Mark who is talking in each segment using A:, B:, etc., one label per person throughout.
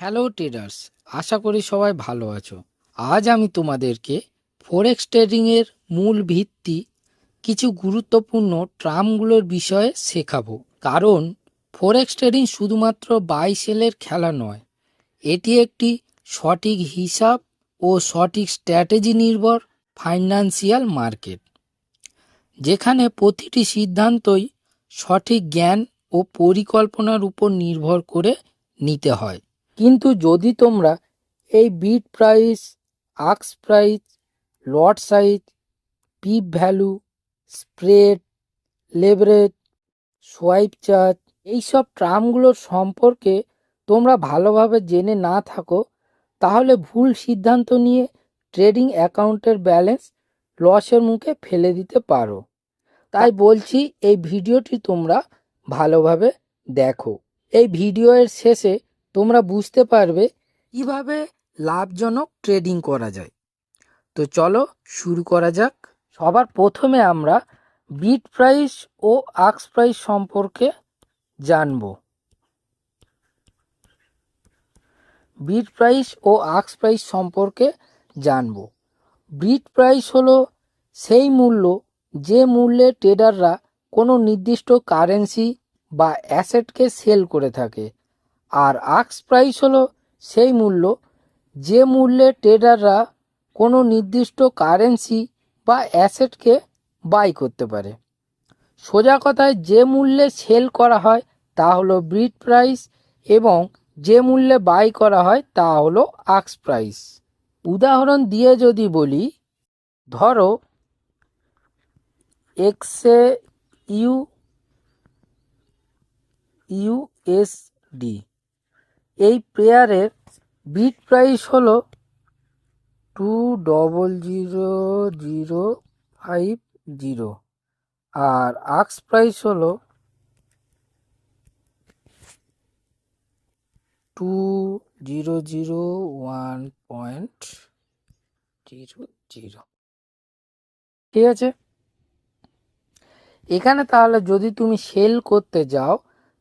A: Hello traders আশা করি সবাই ভালো আছো। আজ আমি তোমাদেরকে ফরেক্স ট্রেডিংয়ের মূল ভিত্তি কিছু গুরুত্বপূর্ণ ট্রামগুলোর বিষয়ে শেখাবো। কারণ ফরেক্স ট্রেডিং শুধুমাত্র বাই সেলের খেলা নয়, এটি একটি সঠিক হিসাব ও সঠিক স্ট্র্যাটেজি নির্ভর ফাইন্যান্সিয়াল মার্কেট যেখানে প্রতিটি সিদ্ধান্তই সঠিক জ্ঞান ও পরিকল্পনার উপর নির্ভর করে নিতে হয়। কিন্তু যদি তোমরা এই bid price, আক্স price, lot size, pip value, spread leverage swipe charge এইসব ট্রামগুলোর সম্পর্কে তোমরা ভালোভাবে জেনে না থাকো, তাহলে ভুল সিদ্ধান্ত নিয়ে ট্রেডিং অ্যাকাউন্টের ব্যালেন্স লসের মুখে ফেলে দিতে পারো। তাই বলছি, এই ভিডিওটি তোমরা ভালোভাবে দেখো। এই ভিডিওর শেষে তোমরা বুঝতে পারবে কীভাবে লাভজনক ট্রেডিং করা যায়। তো চলো শুরু করা যাক। সবার প্রথমে আমরা বিট প্রাইস ও আক্স প্রাইস সম্পর্কে জানব। বিট প্রাইস ও আক্স প্রাইস সম্পর্কে জানব। বিট প্রাইস হলো সেই মূল্য যে মূল্যে ট্রেডাররা কোনো নির্দিষ্ট কারেন্সি বা অ্যাসেটকে সেল করে থাকে। আর আক্স প্রাইস হলো সেই মূল্য যে মূল্যে ট্রেডাররা কোনো নির্দিষ্ট কারেন্সি বা অ্যাসেটকে বাই করতে পারে। সোজা কথায় যে মূল্যে সেল করা হয় তা হলো ব্রিড প্রাইস এবং যে মূল্যে বাই করা হয় তা হলো আক্স প্রাইস উদাহরণ দিয়ে যদি বলি, ধরো এক্সে ইউ, ইউএসডি। এই পেয়ারের বিট প্রাইস হলো two double zero zero five zero আর আক্স প্রাইস হলো two zero zero one point zero zero ঠিক আছে? এখানে তাহলে যদি তুমি সেল করতে যাও,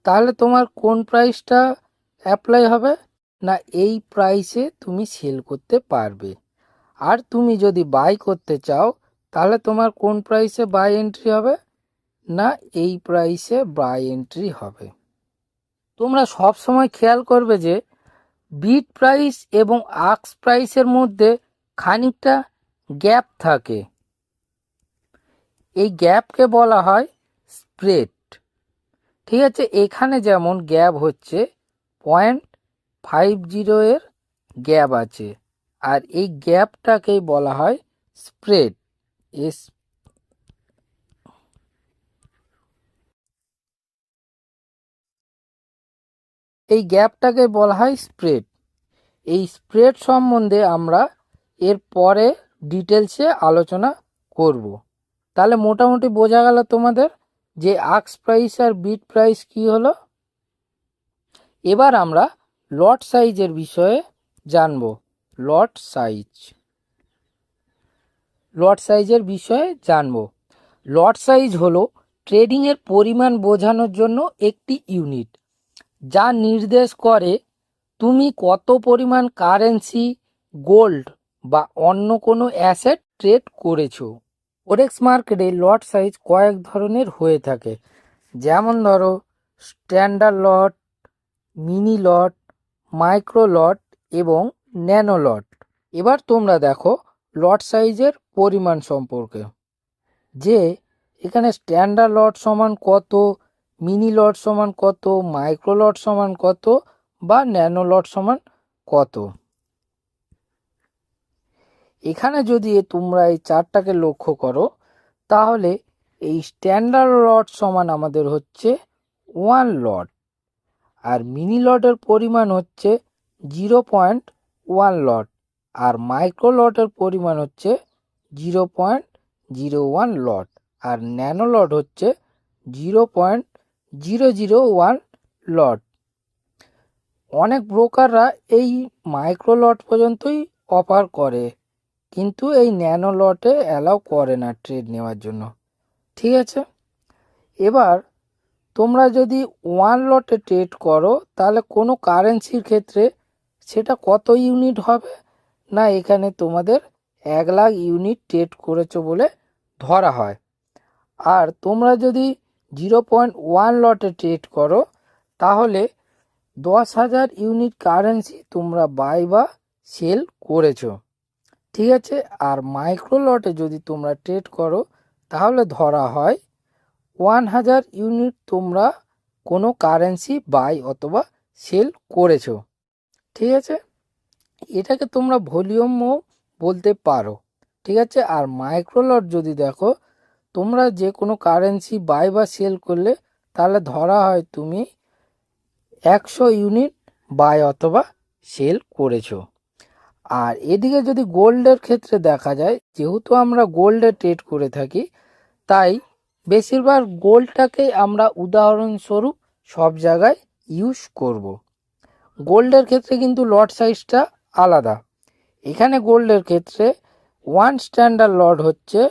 A: তাহলে তোমার কোন প্রাইসটা অ্যাপ্লাই হবে, না এই প্রাইসে তুমি সেল করতে পারবে। আর তুমি যদি বাই করতে চাও, তাহলে তোমার কোন প্রাইসে বাই এন্ট্রি হবে? না এই প্রাইসে বাই এন্ট্রি হবে। তোমরা সব সময় খেয়াল করবে যে বিট প্রাইস এবং আক্স প্রাইসের মধ্যে খানিকটা গ্যাপ থাকে। এই গ্যাপকে বলা হয় স্প্রেড ঠিক আছে? এখানে যেমন গ্যাপ হচ্ছে পয়েন্ট ফাইভ জিরো এর গ্যাপ আছে। আর এই গ্যাপটাকেই বলা হয় স্প্রেড। এস এই গ্যাপটাকে বলা হয় স্প্রেড। এই স্প্রেড সম্বন্ধে আমরা এর পরে ডিটেলসে আলোচনা করব। তাহলে মোটামুটি বোঝা গেল তোমাদের যে আক্স প্রাইস আর বিট প্রাইস কি হলো? এবার আমরা লট সাইজের বিষয়ে জানব। লট সাইজ। লট সাইজের বিষয়ে জানব। লট সাইজ হলো ট্রেডিংয়ের পরিমাণ বোঝানোর জন্য একটি ইউনিট, যা নির্দেশ করে তুমি কত পরিমাণ কারেন্সি, গোল্ড বা অন্য কোনো অ্যাসেট ট্রেড করেছ। ওরেক্স মার্কেটে লট সাইজ কয়েক ধরনের হয়ে থাকে। যেমন ধরো, standard lot mini lot micro lot এবং ন্যানো লট এবার তোমরা দেখো লট সাইজের পরিমাণ সম্পর্কে। যে এখানে স্ট্যান্ডার্ড লট সমান কত মিনি লট সমান কত মাইক্রো লট সমান কত বা ন্যানো লট সমান কত। এখানে যদি তোমরা এই চারটাকে লক্ষ্য করো, তাহলে এই স্ট্যান্ডার্ড লট সমান আমাদের হচ্ছে ওয়ান লট। আর মিনি লটের পরিমাণ হচ্ছে জিরো পয়েন্ট ওয়ান লট আর মাইক্রো লটের পরিমাণ হচ্ছে zero point zero one lot আর ন্যানো লট হচ্ছে zero point zero zero one lot অনেক ব্রোকাররা এই মাইক্রো লট পর্যন্তই অফার করে, কিন্তু এই ন্যানো লটে অ্যালাউ করে না ট্রেড নেওয়ার জন্য। ঠিক আছে? এবার তোমরা যদি ওয়ান লটে ট্রেড করো, তাহলে কোনো কারেন্সির ক্ষেত্রে সেটা কত ইউনিট হবে? না, এখানে তোমাদের এক লাখ ইউনিট ট্রেড করেছ বলে ধরা হয়। আর তোমরা যদি জিরো পয়েন্ট ওয়ান লটে ট্রেড করো, তাহলে দশ হাজার ইউনিট কারেন্সি তোমরা বাই বা সেল করেছ। ঠিক আছে? আর মাইক্রো লটে যদি তোমরা ট্রেড করো, তাহলে ধরা হয় ওয়ান হাজার ইউনিট তোমরা কোনো কারেন্সি বাই অথবা সেল করেছ। ঠিক আছে? এটাকে তোমরা ভলিউমও বলতে পারো। ঠিক আছে? আর মাইক্রো লট যদি দেখো, তোমরা যে কোনো কারেন্সি বাই বা সেল করলে, তাহলে ধরা হয় তুমি একশো ইউনিট বাই অথবা সেল করেছ। আর এদিকে যদি গোল্ডের ক্ষেত্রে দেখা যায়, যেহেতু আমরা গোল্ডে ট্রেড করে থাকি, তাই বেশিরভাগ গোল্ডটাকেই আমরা উদাহরণস্বরূপ সব জায়গায় ইউজ করব। গোল্ডের ক্ষেত্রে কিন্তু লট সাইজটা আলাদা। এখানে গোল্ডের ক্ষেত্রে ওয়ান স্ট্যান্ডার্ড লট হচ্ছে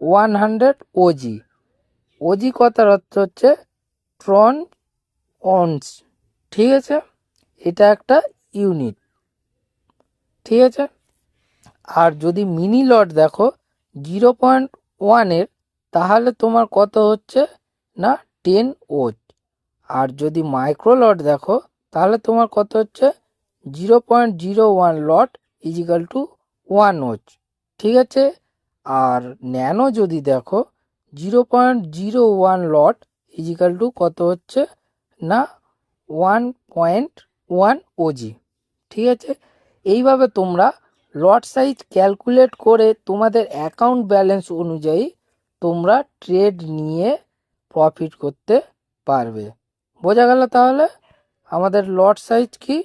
A: ওয়ান হান্ড্রেড ওজি ওজি কথার অর্থ হচ্ছে ট্রন অনস ঠিক আছে? এটা একটা ইউনিট ঠিক আছে? আর যদি মিনি লট দেখো জিরো পয়েন্ট ওয়ানের তাহলে তোমার কত হচ্ছে? না টেন ওচ আর যদি মাইক্রো লট দেখো, তাহলে তোমার কত হচ্ছে? Zero point zero one lot equal to one ওচ ঠিক আছে? আর ন্যানো যদি দেখো zero point zero one lot equal to কত হচ্ছে? না ওয়ান পয়েন্ট ওয়ান ওজি ঠিক আছে? এইভাবে তোমরা লট সাইজ ক্যালকুলেট করে তোমাদের অ্যাকাউন্ট ব্যালেন্স অনুযায়ী তোমরা ট্রেড নিয়ে প্রফিট করতে পারবে। বোঝা গেল তাহলে? আমাদের লট সাইজ কি?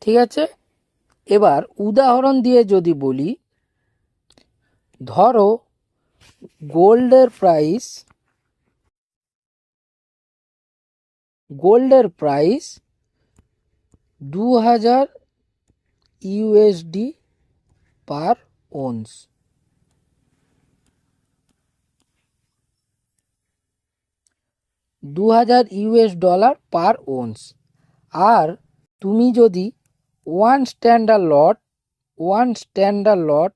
A: ঠিক আছে? এবার উদাহরণ দিয়ে যদি বলি, ধরো গোল্ডের প্রাইস গোল্ডের প্রাইস দু হাজার ইউএসডি পার ওন্স দু হাজার ইউএস ডলার পার ওন্স। আর তুমি যদি one standard lot, one standard lot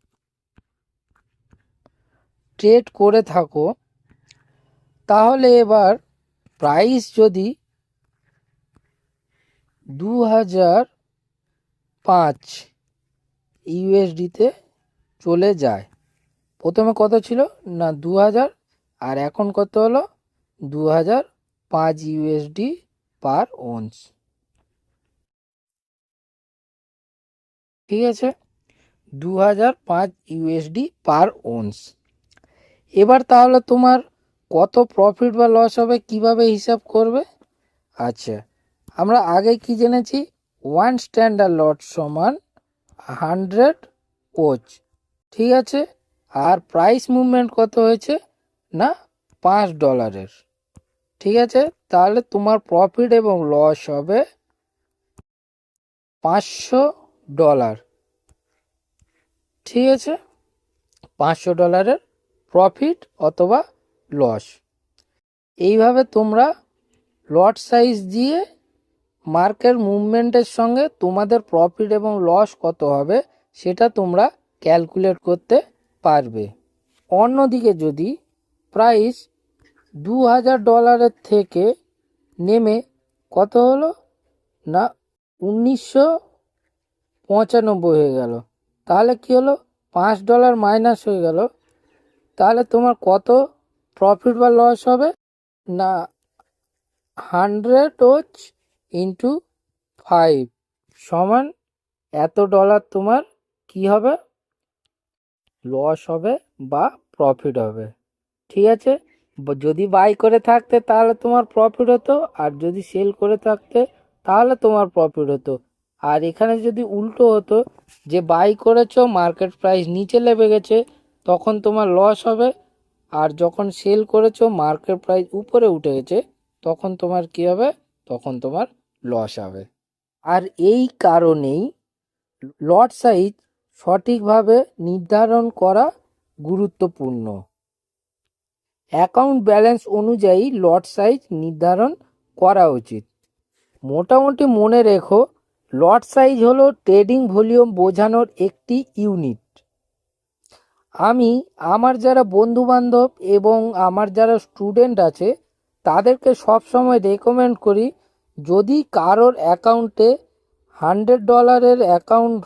A: trade করে থাকো, তাহলে এবার প্রাইস যদি দু হাজার পাঁচ ইউএসডিতে চলে যায়। প্রথমে কত ছিল? না দু হাজার আর এখন কত হলো? দু হাজার পাঁচ ইউএসডি পার ওন্স ঠিক আছে? দু হাজার পাঁচ ইউএসডি পার ওন্স এবার তাহলে তোমার কত প্রফিট বা লস হবে কীভাবে হিসাব করবে? আচ্ছা আমরা আগে কি জেনেছি? ওয়ান স্ট্যান্ডার্ড লট সমান হান্ড্রেড ওচ ঠিক আছে? আর প্রাইস মুভমেন্ট কত হয়েছে? না, পাঁচ ডলারের ঠিক আছে? তাহলে তোমার প্রফিট এবং লস হবে পাঁচশো ডলার ঠিক আছে? পাঁচশো ডলারের প্রফিট অথবা লস এইভাবে তোমরা লট সাইজ দিয়ে মার্কের মুভমেন্টের সঙ্গে তোমাদের প্রফিট এবং লস কত হবে সেটা তোমরা ক্যালকুলেট করতে পারবে। অন্যদিকে যদি প্রাইস দু হাজার ডলারের থেকে নেমে কত হলো? না, উনিশশো পঁচানব্বই হয়ে গেল। তাহলে কি হলো? পাঁচ ডলার মাইনাস হয়ে গেল। তাহলে তোমার কত প্রফিট বা লস হবে? না, হান্ড্রেড ওচ ইন্টু ফাইভ। সমান এত ডলার তোমার কি হবে? লস হবে বা প্রফিট হবে। ঠিক আছে? যদি বাই করে থাকতে তাহলে তোমার প্রফিট হতো, আর যদি সেল করে থাকতে তাহলে তোমার প্রফিট হতো। আর এখানে যদি উল্টো হতো, যে বাই করেছ মার্কেট প্রাইস নিচে লেবে গেছে, তখন তোমার লস হবে, আর যখন সেল করেছ মার্কেট প্রাইস উপরে উঠে গেছে, তখন তোমার কি হবে? তখন তোমার লস হবে। আর এই কারণেই লট সাইজ সঠিকভাবে নির্ধারণ করা গুরুত্বপূর্ণ। অ্যাকাউন্ট ব্যালেন্স অনুযায়ী লট সাইজ নির্ধারণ করা উচিত। মোটামুটি মনে রেখো, লট সাইজ হলো ট্রেডিং ভলিউম বোঝানোর একটি ইউনিট। আমি, আমার যারা বন্ধু বান্ধব এবং আমার যারা স্টুডেন্ট আছে, তাদেরকে সবসময় রেকমেন্ড করি, যদি কারোর অ্যাকাউন্টে হান্ড্রেড ডলারের অ্যাকাউন্ট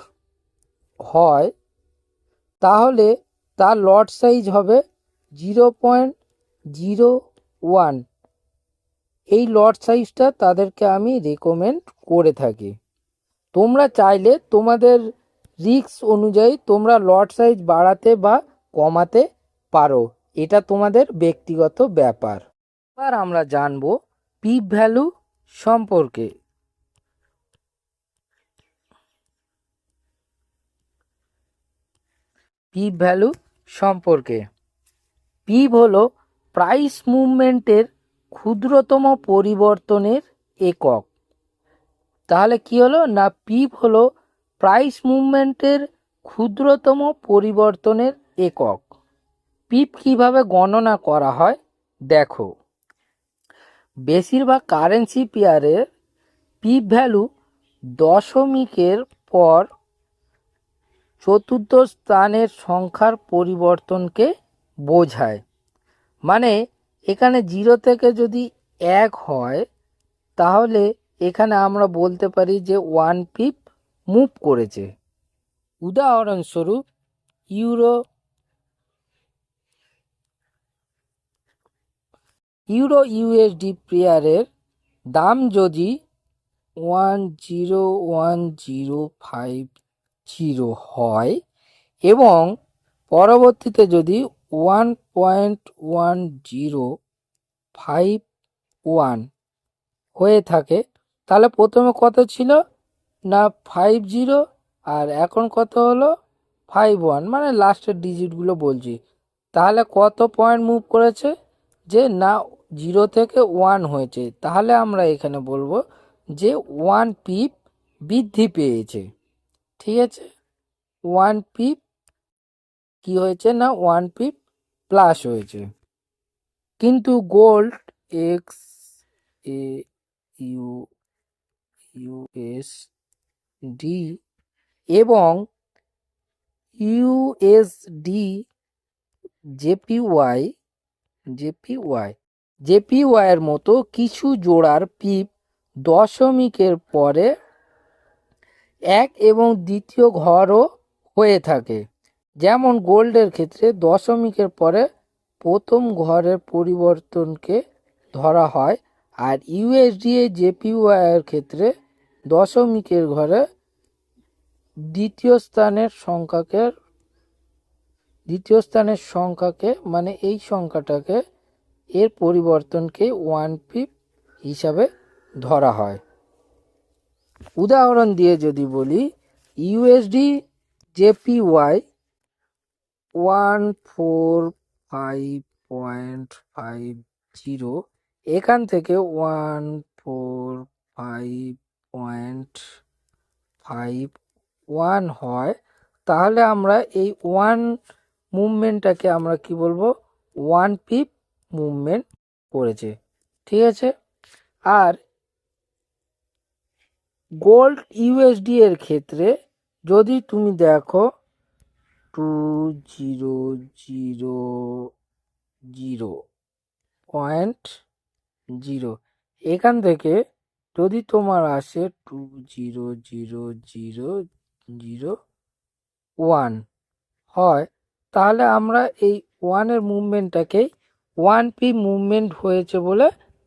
A: হয়, তাহলে তার লট সাইজ হবে জিরো পয়েন্ট জিরো ওয়ান। এই লট সাইজটা তাদেরকে আমি রেকমেন্ড করে থাকি। তোমরা চাইলে তোমাদের রিক্স অনুযায়ী তোমরা লট সাইজ বাড়াতে বা কমাতে পারো। এটা তোমাদের ব্যক্তিগত ব্যাপার। এবার আমরা জানব পিপ ভ্যালু সম্পর্কে। পিপ ভ্যালু সম্পর্কে। পিপ হলো প্রাইস মুভমেন্টের ক্ষুদ্রতম পরিবর্তনের একক। তাহলে কি হলো? না পিপ হলো প্রাইস মুভমেন্টের ক্ষুদ্রতম পরিবর্তনের একক? পিপ কীভাবে গণনা করা হয়? দেখো, বেশিরভাগ কারেন্সি পেয়ারের পিপ ভ্যালু দশমিকের পর চতুর্থ স্থানের সংখ্যার পরিবর্তনকে বোঝায়। মানে এখানে জিরো থেকে যদি এক হয়, তাহলে এখানে আমরা বলতে পারি যে ওয়ান পিপ মুভ করেছে। উদাহরণস্বরূপ, ইউরো ইউরো ইউএসডি পেয়ারের দাম যদি one zero one zero five zero হয় এবং পরবর্তীতে যদি one point one zero five one হয়ে থাকে। তাহলে প্রথমে কত ছিল? না ফাইভ জিরো আর এখন কত হলো? ফাইভ ওয়ান মানে লাস্টের ডিজিটগুলো বলছি। তাহলে কত পয়েন্ট মুভ করেছে? যে না জিরো থেকে ওয়ান হয়েছে। তাহলে আমরা এখানে বলব যে ওয়ান পিপ বৃদ্ধি পেয়েছে। ঠিক আছে? ওয়ান পিপ কি হয়েছে না? ওয়ান পিপ প্লাস হয়েছে। কিন্তু gold X A U US D এবং ইউএসডি জেপিওয়াই জেপিওয়াই জেপিওয়াইয়ের মতো কিছু জোড়ার পিপ দশমিকের পরে এক এবং দ্বিতীয় ঘরও হয়ে থাকে। যেমন গোল্ডের ক্ষেত্রে দশমিকের পরে প্রথম ঘরের পরিবর্তনকে ধরা হয়, আর ইউএসডিএ জেপিওয়াইয়ের ক্ষেত্রে দশমিকের ঘরে দ্বিতীয় স্থানের সংখ্যাকে, দ্বিতীয় স্থানের সংখ্যাকে মানে এই সংখ্যাটাকে এর পরিবর্তনকে ওয়ান পিপ হিসাবে ধরা হয়। উদাহরণ দিয়ে যদি বলি USD JPY one four five point five zero এখান থেকে one four five point five one হয়। তাহলে আমরা এই ওয়ান মুভমেন্টটাকে আমরা কি বলব? ওয়ান পিপ মুভমেন্ট করেছে। ঠিক আছে? আর গোল্ড ইউএসডি এর ক্ষেত্রে যদি তুমি দেখো two zero zero zero point zero. এখান থেকে যদি তোমার আসে two zero zero zero zero one হয়, তাহলে আমরা এই ওয়ানের মুভমেন্টটাকেই ওয়ান পি মুভমেন্ট হয়েছে বলে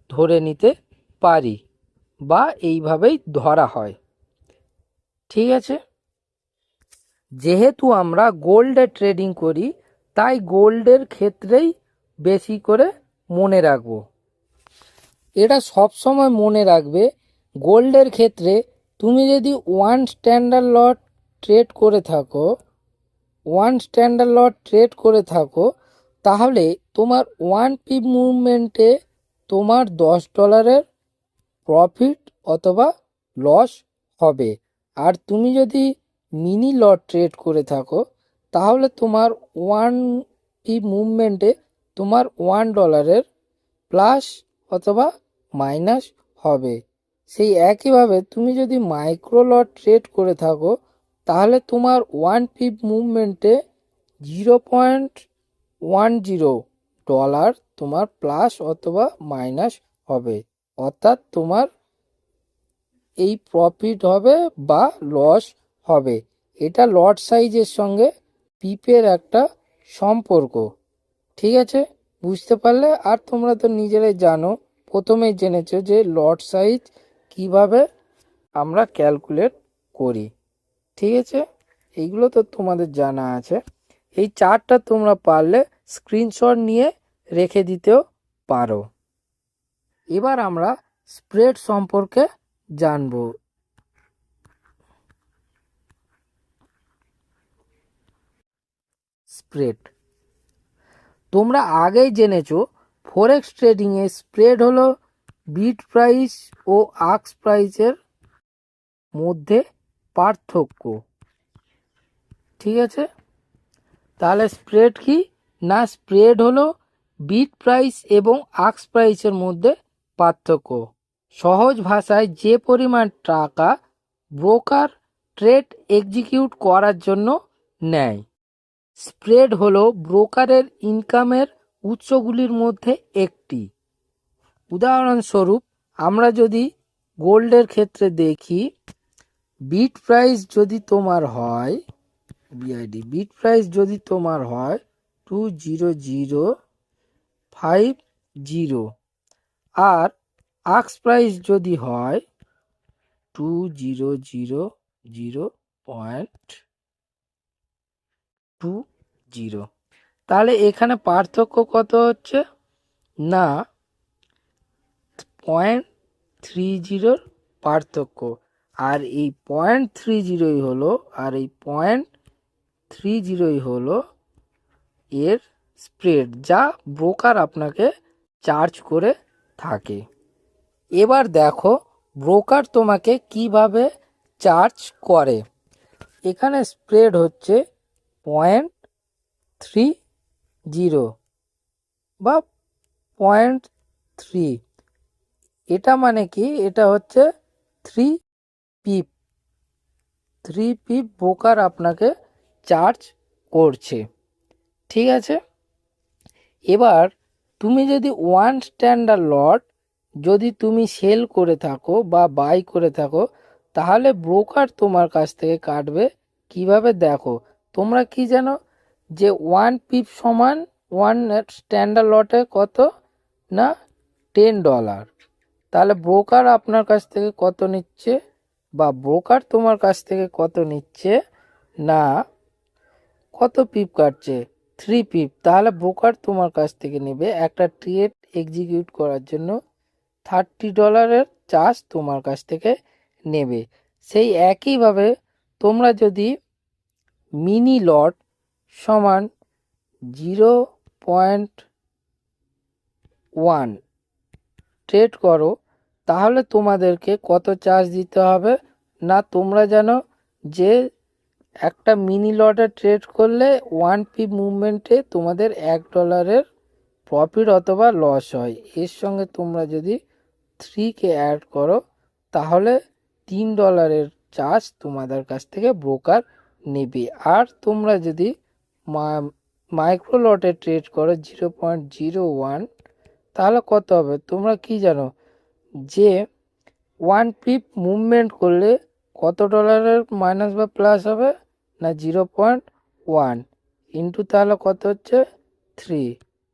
A: ধরে নিতে পারি বা এইভাবেই ধরা হয়। ঠিক আছে? যেহেতু আমরা গোল্ডে ট্রেডিং করি, তাই গোল্ডের ক্ষেত্রেই বেশি করে মনে রাখব। এটা সবসময় মনে রাখবে গোল্ডের ক্ষেত্রে তুমি যদি ওয়ান স্ট্যান্ডার্ড লট ট্রেড করে থাকো ওয়ান স্ট্যান্ডার্ড লট ট্রেড করে থাকো, তাহলে তোমার ওয়ান পিপ মুভমেন্টে তোমার দশ ডলারের প্রফিট অথবা লস হবে। আর তুমি যদি মিনি লট ট্রেড করে থাকো, তাহলে তোমার ওয়ান পিপ মুভমেন্টে তোমার ওয়ান ডলারের প্লাস অথবা মাইনাস হবে। সেই একইভাবে তুমি যদি মাইক্রো লট ট্রেড করে থাকো, তাহলে তোমার ওয়ান পিপ মুভমেন্টে zero point one zero dollar তোমার প্লাস অথবা মাইনাস হবে। অর্থাৎ তোমার এই প্রফিট হবে বা লস হবে। এটা লট সাইজের সঙ্গে পিপের একটা সম্পর্ক। ঠিক আছে? বুঝতে পারলে? আর তোমরা তো নিজেরাই জানো প্রথমেই জেনেছো যে লট সাইজ কীভাবে আমরা ক্যালকুলেট করি। ঠিক আছে? এইগুলো তো তোমাদের জানা আছে। এই চারটা তোমরা পারলে স্ক্রিনশট নিয়ে রেখে দিতেও পারো। এবার আমরা স্প্রেড সম্পর্কে জানব। স্প্রেড তোমরা আগেই জেনেছো ফরেক্স ট্রেডিংয়ে স্প্রেড হলো বিট প্রাইস ও আক্স প্রাইসের মধ্যে পার্থক্য। ঠিক আছে? তাহলে স্প্রেড কি? না স্প্রেড হলো বিট প্রাইস এবং আক্স প্রাইসের মধ্যে পার্থক্য। সহজ ভাষায় যে পরিমাণ টাকা ব্রোকার ট্রেড এক্সিকিউট করার জন্য নেয়। স্প্রেড হলো ব্রোকারের ইনকামের উৎসগুলির মধ্যে একটি। উদাহরণস্বরূপ, আমরা যদি গোল্ডের ক্ষেত্রে দেখি, বিট প্রাইস যদি তোমার হয় বিআইডি বিট প্রাইস যদি তোমার হয় two zero zero five zero আর আক্স প্রাইস যদি হয় two zero zero zero point two zero তাহলে এখানে পার্থক্য কত হচ্ছে? না পয়েন্ট থ্রি জিরোর পার্থক্য। আর এই পয়েন্ট থ্রি জিরোই হলো, আর এই পয়েন্ট থ্রি জিরোই হলো এর স্প্রেড যা ব্রোকার আপনাকে চার্জ করে থাকে। এবার দেখো ব্রোকার তোমাকে কীভাবে চার্জ করে? এখানে স্প্রেড হচ্ছে পয়েন্ট থ্রি জিরো বা পয়েন্ট থ্রি। এটা মানে কি? এটা হচ্ছে three pip. Three pip broker আপনাকে চার্জ করছে। ঠিক আছে? এবার তুমি যদি ওয়ান স্ট্যান্ডার্ড লট যদি তুমি সেল করে থাকো বা বাই করে থাকো, তাহলে ব্রোকার তোমার কাছ থেকে কাটবে। কীভাবে? দেখো তোমরা কি জানো যে ওয়ান পিপ সমান ওয়ান স্ট্যান্ডার্ড লটে কত? না টেন ডলার তাহলে ব্রোকার আপনার কাছ থেকে কত নিচ্ছে? বা ব্রোকার তোমার কাছ থেকে কত নিচ্ছে? না, কত পিপ কাটছে? থ্রি পিপ তাহলে ব্রোকার তোমার কাছ থেকে নেবে একটা ট্রেড এক্সিকিউট করার জন্য থার্টি ডলারের চার্জ তোমার কাছ থেকে নেবে। সেই একইভাবে তোমরা যদি মিনি লট সমান জিরো পয়েন্ট ওয়ান। ট্রেড করো, তাহলে তোমাদেরকে কত চার্জ দিতে হবে? না, তোমরা জানো যে একটা মিনি লটে ট্রেড করলে ওয়ান পি মুভমেন্টে তোমাদের এক ডলারের প্রফিট অথবা লস হয়। এর সঙ্গে তোমরা যদি থ্রিকে অ্যাড করো, তাহলে তিন ডলারের চার্জ তোমাদের কাছ থেকে ব্রোকার নেবে। আর তোমরা যদি মাইক্রো লটে ট্রেড করো জিরো পয়েন্ট জিরো ওয়ান তাহলে কত হবে? তোমরা কি জানো যে ওয়ান পিপ মুভমেন্ট করলে কত ডলারের মাইনাস বা প্লাস হবে না জিরো পয়েন্ট ওয়ান ইন্টু তাহলে কত হচ্ছে? থ্রি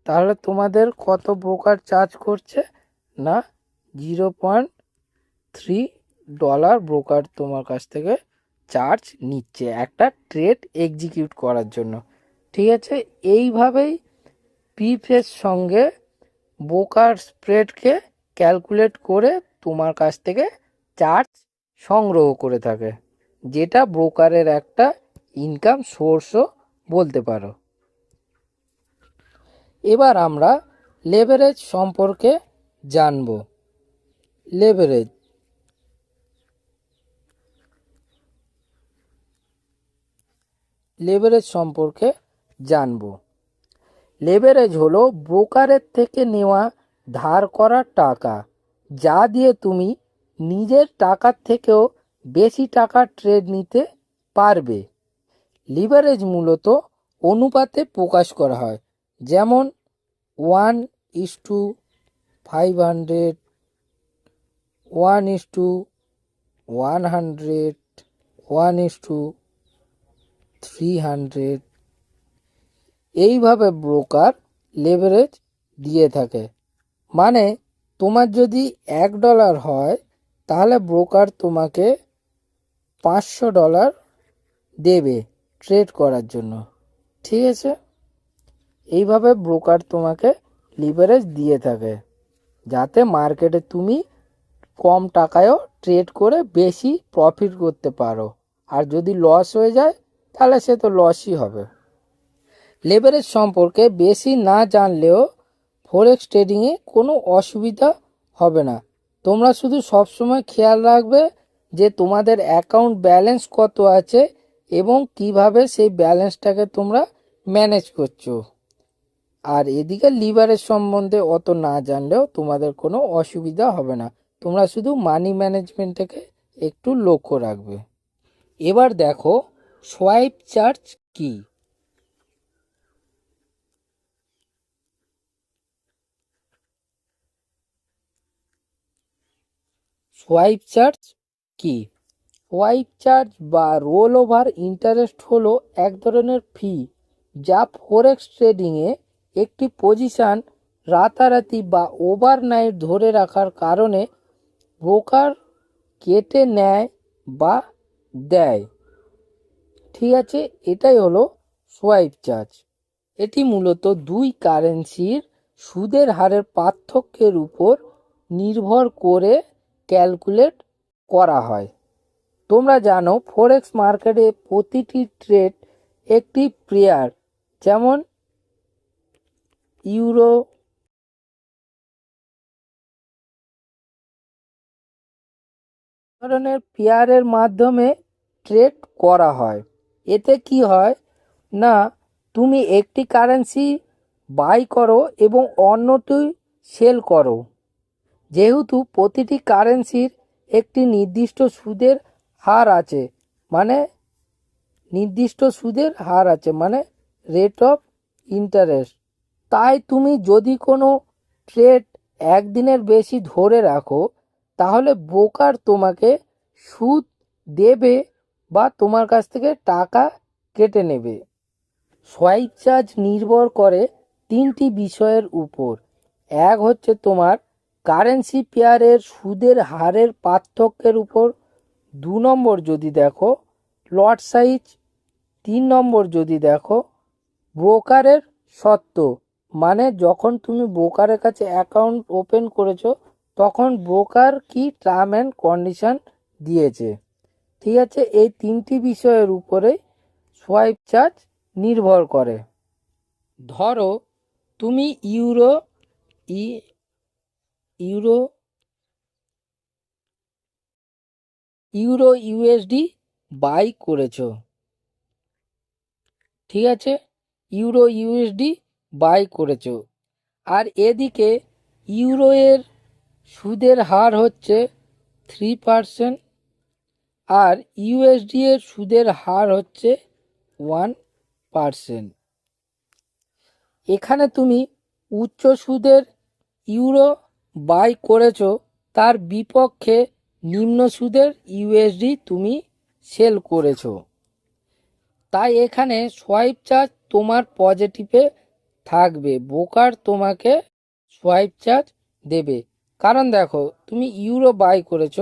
A: তাহলে তোমাদের কত ব্রোকার চার্জ করছে না zero point three dollar broker তোমার কাছ থেকে চার্জ নিচ্ছে একটা ট্রেড এক্সিকিউট করার জন্য। ঠিক আছে? এইভাবেই পিফের সঙ্গে ব্রোকার স্প্রেডকে ক্যালকুলেট করে তোমার কাছ থেকে চার্জ সংগ্রহ করে থাকে, যেটা ব্রোকারের একটা ইনকাম সোর্সও বলতে পারো। এবার আমরা লেভারেজ সম্পর্কে জানব। লেভারেজ লেভারেজ সম্পর্কে জানব। লেভারেজ হলো ব্রোকারের থেকে নেওয়া, ধার করা টাকা, যা দিয়ে তুমি নিজের টাকার থেকেও বেশি টাকা ট্রেড নিতে পারবে। লিভারেজ মূলত অনুপাতে প্রকাশ করা হয়, যেমন one is to five hundred one is to one hundred one is to three hundred এইভাবে ব্রোকার লেভারেজ দিয়ে থাকে। মানে তোমার যদি এক ডলার হয়, তাহলে ব্রোকার তোমাকে পাঁচশো ডলার দেবে ট্রেড করার জন্য। ঠিক আছে? এইভাবে ব্রোকার তোমাকে লিভারেজ দিয়ে থাকে। যাতে মার্কেটে তুমি কম টাকায়ও ট্রেড করে বেশি প্রফিট করতে পারো। আর যদি লস হয়ে যায় তাহলে সে তো লসই হবে। লেভারেজ সম্পর্কে বেশি না জানলেও ফরেক্স ট্রেডিংয়ে কোনো অসুবিধা হবে না। তোমরা শুধু সবসময় খেয়াল রাখবে যে তোমাদের অ্যাকাউন্ট ব্যালেন্স কত আছে এবং কীভাবে সেই ব্যালেন্সটাকে তোমরা ম্যানেজ করছ। আর এদিকে লিভারেজ সম্বন্ধে অত না জানলেও তোমাদের কোনো অসুবিধা হবে না। তোমরা শুধু মানি ম্যানেজমেন্টটাকে একটু লক্ষ্য রাখবে। এবার দেখো সোয়াইপ চার্জ কি? সোয়াইপ চার্জ কি? সোয়াইপ চার্জ বা রোল ওভার ইন্টারেস্ট হলো এক ধরনের ফি, যা ফোরেক্স ট্রেডিংয়ে একটি পজিশান রাতারাতি বা ওভারনাইট ধরে রাখার কারণে ব্রোকার কেটে নেয় বা দেয়। ঠিক আছে, এটাই হলো সোয়াইপ চার্জ এটি মূলত দুই কারেন্সির সুদের হারের পার্থক্যের উপর নির্ভর করে ক্যালকুলেট করা হয়। তোমরা জানো ফরেক্স মার্কেটে প্রতিটি ট্রেড একটি প্রেয়ার যেমন ইউরো ধরনের পেয়ারের মাধ্যমে ট্রেড করা হয়। এতে কি হয়? না, তুমি একটি কারেন্সি বাই করো এবং অন্যটি সেল করো। যেহেতু প্রতিটি কারেন্সির একটি নির্দিষ্ট সুদের হার আছে মানে নির্দিষ্ট সুদের হার আছে মানে রেট অফ ইন্টারেস্ট তাই তুমি যদি কোনো ট্রেড একদিনের বেশি ধরে রাখো, তাহলে ব্রোকার তোমাকে সুদ দেবে বা তোমার কাছ থেকে টাকা কেটে নেবে। সোয়াইপ চার্জ নির্ভর করে তিনটি বিষয়ের উপর। এক হচ্ছে তোমার কারেন্সি পেয়ারের সুদের হারের পার্থক্যের উপর। দু নম্বর যদি দেখো, লট সাইজ। তিন নম্বর যদি দেখো, ব্রোকারের সত্ত্ব মানে যখন তুমি ব্রোকারের কাছে অ্যাকাউন্ট ওপেন করেছ, তখন ব্রোকার কি টার্ম অ্যান্ড কন্ডিশন দিয়েছে। ঠিক আছে, এই তিনটি বিষয়ের উপরে সোয়াইপ চার্জ নির্ভর করে। ধরো, তুমি euro, E, euro euro USD buy করেছ। ঠিক আছে, ইউরো ইউএসডি বাই করেছ। আর এদিকে ইউরো এর সুদের হার হচ্ছে থ্রি পারসেন্ট আর ইউএসডি এর সুদের হার হচ্ছে ওয়ান পারসেন্ট এখানে তুমি উচ্চ সুদের ইউরো বাই করেছ, তার বিপক্ষে নিম্ন সুদের ইউএসডি তুমি সেল করেছ। তাই এখানে সোয়াইপ চার্জ তোমার পজিটিভে থাকবে ব্রোকার তোমাকে সোয়াইপ চার্জ দেবে। কারণ দেখো, তুমি ইউরো বাই করেছ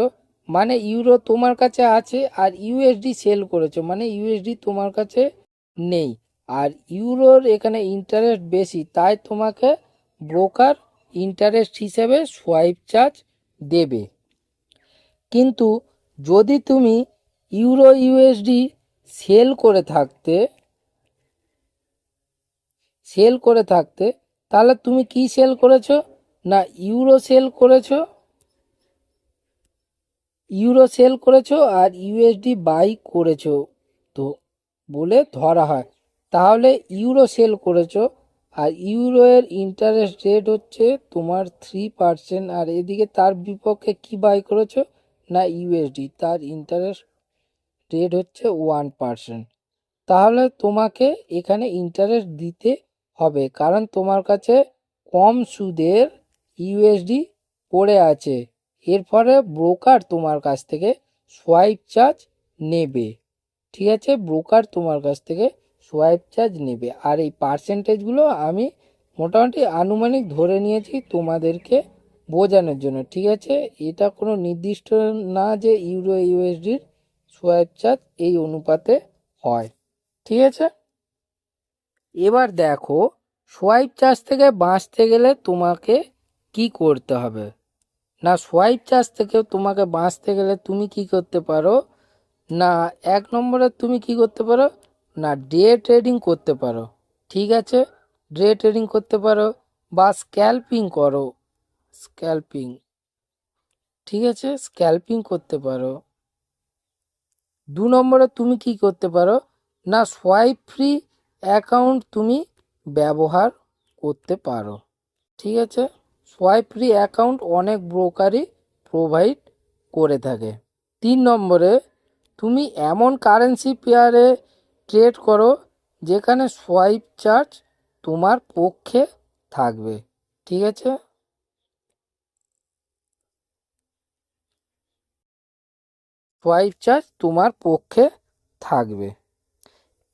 A: মানে ইউরো তোমার কাছে আছে আর ইউএসডি সেল করেছ মানে ইউএসডি তোমার কাছে নেই। আর ইউরোর এখানে ইন্টারেস্ট বেশি, তাই তোমাকে ব্রোকার ইন্টারেস্ট হিসেবে সোয়াইপ চার্জ দেবে। কিন্তু যদি তুমি ইউরো ইউএসডি সেল করে থাকতে, সেল করে থাকতে, তাহলে তুমি কি সেল করেছ? না, ইউরো সেল করেছ? ইউরো সেল করেছ আর ইউএসডি বাই করেছ। তো বলে ধরা হয়। তাহলে ইউরো সেল করেছ আর ইউরো এর ইন্টারেস্ট রেট হচ্ছে তোমার থ্রি পার্সেন্ট আর এদিকে তার বিপক্ষে কি বাই করেছ? না ইউএসডি, তার ইন্টারেস্ট রেট হচ্ছে ওয়ান পার্সেন্ট তাহলে তোমাকে এখানে ইন্টারেস্ট দিতে হবে কারণ তোমার কাছে কম সুদের ইউএসডি পড়ে আছে। এর ফলে ব্রোকার তোমার কাছ থেকে সোয়াইপ চার্জ নেবে। ঠিক আছে? ব্রোকার তোমার কাছ থেকে সোয়াইপ চার্জ নেবে। আর এই পার্সেন্টেজগুলো আমি মোটামুটি আনুমানিক ধরে নিয়েছি তোমাদেরকে বোঝানোর জন্য। ঠিক আছে? এটা কোনো নির্দিষ্ট না যে ইউরো ইউএসডির সোয়াইপ চার্জ এই অনুপাতে হয়। ঠিক আছে? এবার দেখো সোয়াইপ চার্জ থেকে বাঁচতে গেলে তোমাকে কি করতে হবে? না সোয়াইপ চার্জ থেকে তোমাকে বাঁচতে গেলে তুমি কি করতে পারো? না, এক নম্বরে তুমি কি করতে পারো? না ডে ট্রেডিং করতে পারো। ঠিক আছে? ডে ট্রেডিং করতে পারো বা স্ক্যাল্পিং করো। স্ক্যাল্পিং ঠিক আছে? স্ক্যাল্পিং করতে পারো। দু নম্বরে তুমি কি করতে পারো? না সোয়াইপ ফ্রি অ্যাকাউন্ট তুমি ব্যবহার করতে পারো। ঠিক আছে? সোয়াইপ ফ্রি অ্যাকাউন্ট অনেক ব্রোকারই প্রোভাইড করে থাকে। তিন নম্বরে, তুমি এমন কারেন্সি পেয়ারে ট্রেড করো যেখানে সোয়াইপ চার্জ তোমার পক্ষে থাকবে। ঠিক আছে? সোয়াইপ চার্জ তোমার পক্ষে থাকবে।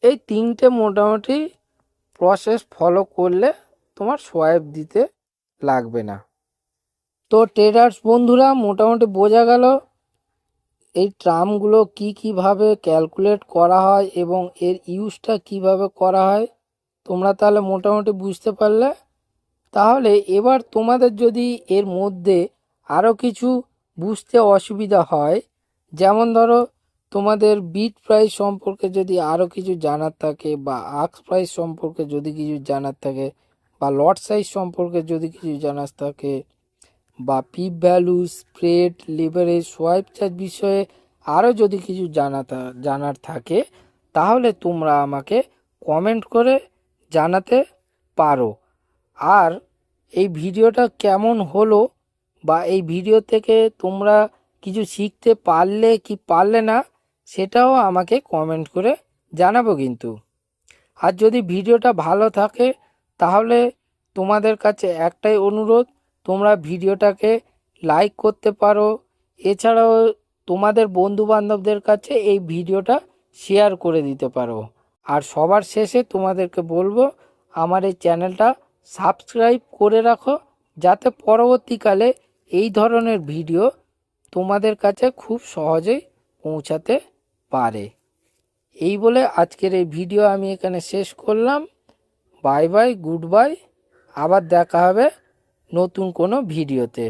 A: এই তিনটে মোটামুটি প্রসেস ফলো করলে তোমার সোয়াইপ দিতে লাগবে না। তো ট্রেডার্স বন্ধুরা, মোটামুটি বোঝা গেল এই ট্রামগুলো কি কীভাবে ক্যালকুলেট করা হয় এবং এর ইউজটা কীভাবে করা হয়। তোমরা তাহলে মোটামুটি বুঝতে পারলে। তাহলে এবার তোমাদের যদি এর মধ্যে আরও কিছু বুঝতে অসুবিধা হয়, যেমন ধরো তোমাদের বিট প্রাইস সম্পর্কে যদি আরও কিছু জানার থাকে বা আক্স প্রাইস সম্পর্কে যদি কিছু জানার থাকে বা লট সাইজ সম্পর্কে যদি কিছু জানার থাকে, বা pip value spread leverage swipe charge বিষয়ে আরও যদি কিছু জানা জানার থাকে, তাহলে তোমরা আমাকে কমেন্ট করে জানাতে পারো। আর এই ভিডিওটা কেমন হলো, বা এই ভিডিও থেকে তোমরা কিছু শিখতে পারলে কি পারলে না, সেটাও আমাকে কমেন্ট করে জানাব কিন্তু। আর যদি ভিডিওটা ভালো থাকে তাহলে তোমাদের কাছে একটাই অনুরোধ, তোমরা ভিডিওটাকে লাইক করতে পারো। এছাড়াও তোমাদের বন্ধু বান্ধবদের কাছে এই ভিডিওটা শেয়ার করে দিতে পারো। আর সবার শেষে তোমাদেরকে বলব, আমার এই চ্যানেলটা সাবস্ক্রাইব করে রাখো, যাতে পরবর্তীকালে এই ধরনের ভিডিও তোমাদের কাছে খুব সহজেই পৌঁছাতে পারে। এই বলে আজকের এই ভিডিও আমি এখানে শেষ করলাম। বাই বাই গুড বাই আবার দেখা হবে নতুন কোনো ভিডিওতে।